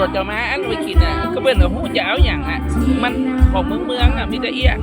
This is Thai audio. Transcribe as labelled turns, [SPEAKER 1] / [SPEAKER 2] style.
[SPEAKER 1] วดจะมาอันไปกินอะก็เป็นหูจะเอาอย่างอะ มันของเมืองเมืองอะมีแต่เอี้ย